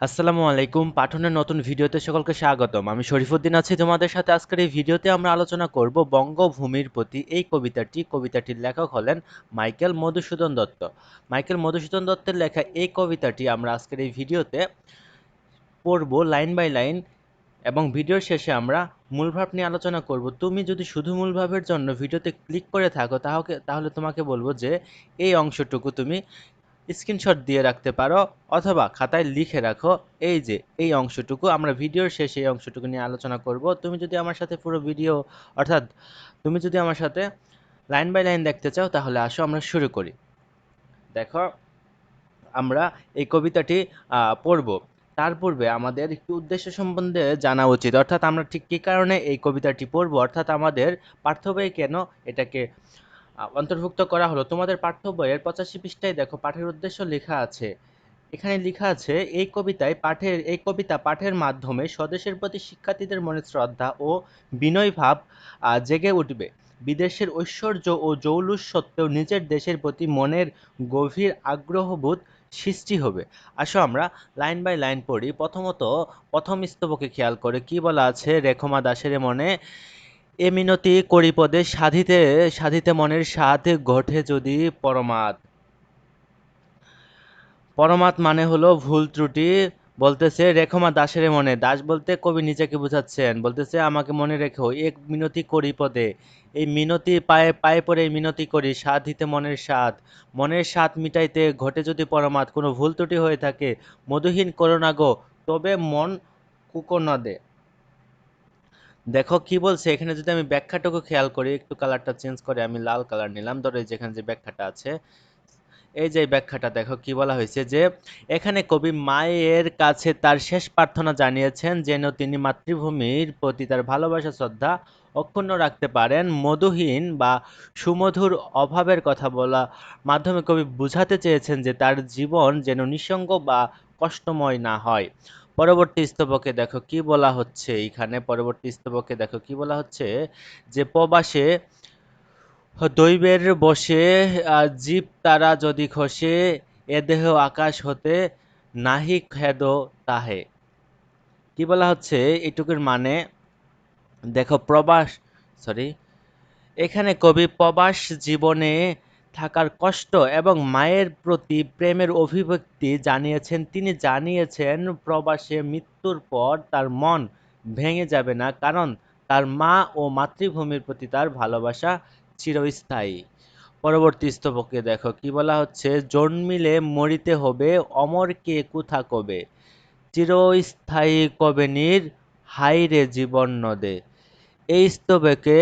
আসসালামু আলাইকুম। পাঠনের নতুন ভিডিওতে সকলকে স্বাগতম। আমি শরীফুদ্দিন আছি। তোমাদের সাথে আজকের এই ভিডিওতে আমরা আলোচনা করব বঙ্গভূমির প্রতি এই কবিতাটি। কবিতাটির লেখক হলেন মাইকেল মধুসূদন দত্ত। মাইকেল মধুসূদন দত্তের লেখা এই কবিতাটি আমরা আজকের এই ভিডিওতে পড়ব লাইন বাই লাইন এবং ভিডিওর শেষে আমরা মূলভাব নিয়ে আলোচনা করব। তুমি যদি শুধু মূলভাবের জন্য ভিডিওতে ক্লিক করে থাকো তাহলে তাহলে তোমাকে বলব যে এই অংশটুকু তুমি স্ক্রিনশট দিয়ে রাখতে পারো অথবা খাতায় লিখে রাখো। এই যে, এই অংশটুকু আমরা ভিডিওর শেষে এই অংশটুকু নিয়ে আলোচনা করব। তুমি যদি আমার সাথে পুরো ভিডিও, অর্থাৎ তুমি যদি আমার সাথে লাইন বাই লাইন দেখতে চাও, তাহলে আসো আমরা শুরু করি। দেখো, আমরা এই কবিতাটি পড়ব। তার পূর্বে আমাদের একটু উদ্দেশ্য সম্বন্ধে জানা উচিত। অর্থাৎ আমরা ঠিক কী কারণে এই কবিতাটি পড়ব? অর্থাৎ আমাদের বই কেন এটাকে অন্তর্ভুক্ত করা হলো। তোমাদের পাঠ্য বইয়ের পঁচাশি পৃষ্ঠায় দেখো, পাঠের উদ্দেশ্য লেখা আছে। এখানে লেখা আছে, এই কবিতায় পাঠের, এই কবিতা পাঠের মাধ্যমে স্বদেশের প্রতি শিক্ষার্থীদের মনে শ্রদ্ধা ও বিনয় ভাব জেগে উঠবে। বিদেশের ঐশ্বর্য ও জৌলুস সত্ত্বেও নিজের দেশের প্রতি মনের গভীর আগ্রহবোধ সৃষ্টি হবে। আসো আমরা লাইন বাই লাইন পড়ি। প্রথমত, প্রথম স্তবকে খেয়াল করে কি বলা আছে রেখমা দাসের মনে এ মিনতি করি পদে সাধিতে সাধিতে মনের স্বাদ ঘটে যদি পরমাদ। পরমাত মানে হলো ভুল ত্রুটি, বলতেছে রেখমা দাসের মনে। দাস বলতে কবি নিজেকে বুঝাচ্ছেন, বলতেছে, আমাকে মনে রেখো, এক মিনতি করি পদে। এই মিনতি পায়ে পায়ে পরে মিনতি করি স্বাদ মনের স্বাদ। মনের স্বাদ মিটাইতে ঘটে যদি পরমাদ, কোনো ভুল ত্রুটি হয়ে থাকে, মধুহীন করোনা গো, তবে মন কুকনদে দেখো কি বলছে, এখানে যদি আমি ব্যাখ্যাটুকু খেয়াল করি, একটু কালারটা চেঞ্জ করে আমি লাল কালার নিলাম। ধরো যেখানে যে ব্যাখ্যাটা আছে, এই যে ব্যাখ্যাটা দেখো কি বলা হয়েছে যে, এখানে কবি মায়ের কাছে তার শেষ প্রার্থনা জানিয়েছেন যেন তিনি মাতৃভূমির প্রতি তার ভালোবাসা, শ্রদ্ধা অক্ষুণ্ণ রাখতে পারেন। মধুহীন বা সুমধুর অভাবের কথা বলা মাধ্যমে কবি বুঝাতে চেয়েছেন যে তার জীবন যেন নিঃসঙ্গ বা কষ্টময় না হয়। পরবর্তী স্তবকে দেখো কি বলা হচ্ছে এখানে পরবর্তী স্তবকে দেখো কি বলা হচ্ছে, যে প্রবাসে দৈবের বসে জীব তারা যদি খসে, এ দেহ আকাশ হতে নাহি খেদ তাহে। কি বলা হচ্ছে, এটুকুর মানে দেখো প্রবাস সরি এখানে কবি প্রবাস জীবনে থাকার কষ্ট এবং মায়ের প্রতি প্রেমের অভিব্যক্তি জানিয়েছেন। তিনি জানিয়েছেন, প্রবাসে মৃত্যুর পর তার মন ভেঙে যাবে না কারণ তার মা ও মাতৃভূমির প্রতি তার ভালোবাসা চিরস্থায়ী। পরবর্তী স্তবকে দেখো, কি বলা হচ্ছে? জন্মিলে মরিতে হবে, অমর কে কুথা কবে? চিরস্থায়ী কবে নির? হাইরে জীবন নদে। এই স্তবকে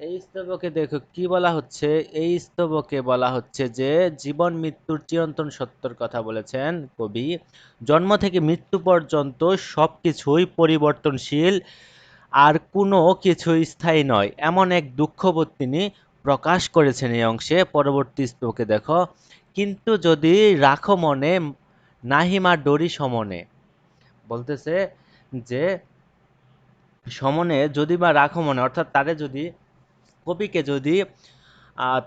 এই স্তবকে দেখো, কি বলা হচ্ছে? এই স্তবকে বলা হচ্ছে যে, জীবন মৃত্যুর চিরন্তন সত্যর কথা বলেছেন কবি। জন্ম থেকে মৃত্যু পর্যন্ত সব কিছুই পরিবর্তনশীল, আর কোনো কিছুই স্থায়ী নয়। এমন এক দুঃখবোধ তিনি প্রকাশ করেছেন এই অংশে। পরবর্তী স্তবকে দেখো, কিন্তু যদি রাখো মনে নাহিমা ডরি সমনে। বলতেছে যে, সমনে যদি বা রাখো মনে, অর্থাৎ তারে যদি কবিকে যদি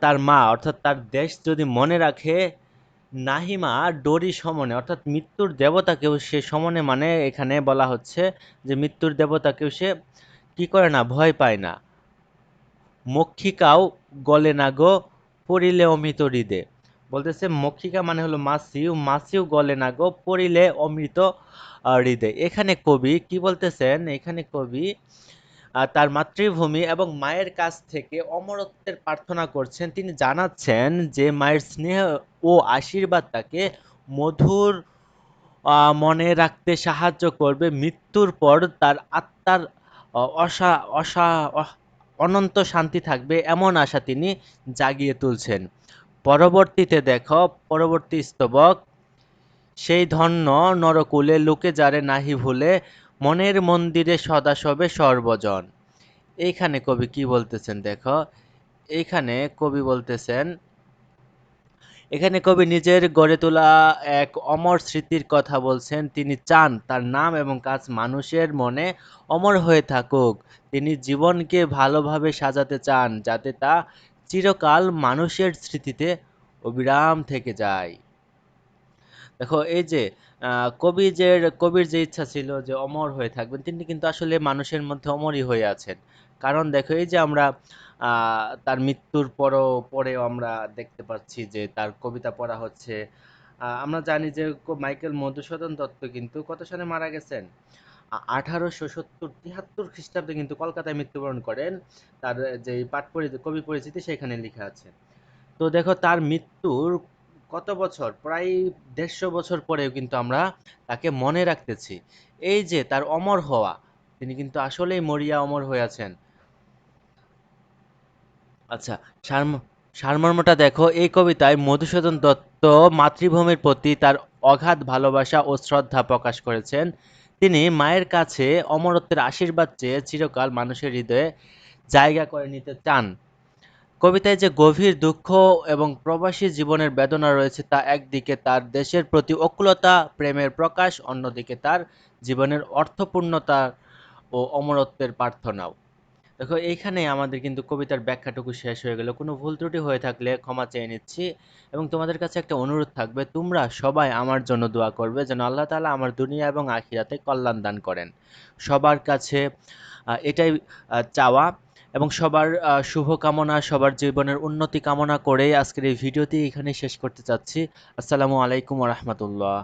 তার মা, অর্থাৎ তার দেশ যদি মনে রাখে, নাহিমা ডরি সমনে, অর্থাৎ মৃত্যুর দেবতাকেও সে সমনে মানে এখানে বলা হচ্ছে যে মৃত্যুর দেবতাকেও সে কি করে না, ভয় পায় না। মক্ষিকাও গলে না গো, পড়িলে অমৃত হৃদে। বলতেছে মক্ষিকা মানে হলো মাসিউ মাসিউ গলে না গো, পড়িলে অমৃত হৃদে। এখানে কবি কি বলতেছেন? এখানে কবি তার মাতৃভূমি এবং মায়ের কাছ থেকে অমরত্বের প্রার্থনা করছেন। তিনি জানাচ্ছেন যে, মায়ের স্নেহ ও আশীর্বাদ তাকে মধুর মনে রাখতে সাহায্য করবে। মৃত্যুর পর তার আত্মার অসা অসা অনন্ত শান্তি থাকবে এমন আশা তিনি জাগিয়ে তুলছেন। পরবর্তীতে দেখো, পরবর্তী স্তবক, সেই ধন্য নরকুলে, লোকে যারে নাহি ভুলে মনের মন্দিরে সদা সবে সর্বজন। এইখানে কবি কি বলতেছেন দেখো? এইখানে কবি বলতেছেন, এখানে কবি নিজের গড়ে তোলা এক অমর স্মৃতির কথা বলছেন। তিনি চান তার নাম এবং কাজ মানুষের মনে অমর হয়ে থাকুক। তিনি জীবনকে ভালোভাবে সাজাতে চান যাতে তা চিরকাল মানুষের স্মৃতিতে অবিরাম থেকে যায়। দেখো, এই যে কবি যে কবির যে ইচ্ছা ছিল যে অমর হয়ে থাকবেন, তিনি কিন্তু আসলে মানুষের মধ্যে অমরই হয়ে আছেন। কারণ দেখো, এই যে আমরা তার মৃত্যুর পরও, পরেও আমরা দেখতে পাচ্ছি যে তার কবিতা পড়া হচ্ছে। আমরা জানি যে মাইকেল মধুসূদন দত্ত কিন্তু কত সালে মারা গেছেন? আঠারোশো সত্তর তিয়াত্তর খ্রিস্টাব্দে কিন্তু কলকাতায় মৃত্যুবরণ করেন। তার যে পাঠ পরি- কবি পরিচিতি সেখানে লেখা আছে। তো দেখো, তার মৃত্যুর কত বছর? প্রায় দেড়শো বছর পরেও কিন্তু আমরা তাকে মনে রাখতেছি। এই যে তার অমর হওয়া, তিনি কিন্তু আসলেই মরিয়া অমর হয়ে আছেন। আচ্ছা সারমর্মটা দেখো। এই কবিতায় মধুসূদন দত্ত মাতৃভূমির প্রতি তার অগাধ ভালোবাসা ও শ্রদ্ধা প্রকাশ করেছেন। তিনি মায়ের কাছে অমরত্বের আশীর্বাদ চেয়ে চিরকাল মানুষের হৃদয়ে জায়গা করে নিতে চান। কবিতায় যে গভীর দুঃখ এবং প্রবাসী জীবনের বেদনা রয়েছে তা একদিকে তার দেশের প্রতি অকুলতা, প্রেমের প্রকাশ, অন্যদিকে তার জীবনের অর্থপূর্ণতা ও অমরত্বের প্রার্থনাও। দেখো, এইখানে আমাদের কিন্তু কবিতার ব্যাখ্যাটুকু শেষ হয়ে গেল। কোনো ভুল ত্রুটি হয়ে থাকলে ক্ষমা চেয়ে নিচ্ছি এবং তোমাদের কাছে একটা অনুরোধ থাকবে, তোমরা সবাই আমার জন্য দোয়া করবে যেন আল্লাহ তাআলা আমার দুনিয়া এবং আখিরাতে কল্যাণ দান করেন। সবার কাছে এটাই চাওয়া। এবং সবার শুভকামনা, সবার জীবনের উন্নতি কামনা করে আজকের এই ভিডিওটি এখানে শেষ করতে চাচ্ছি। আসসালামু আলাইকুম রহমতুল্লাহ।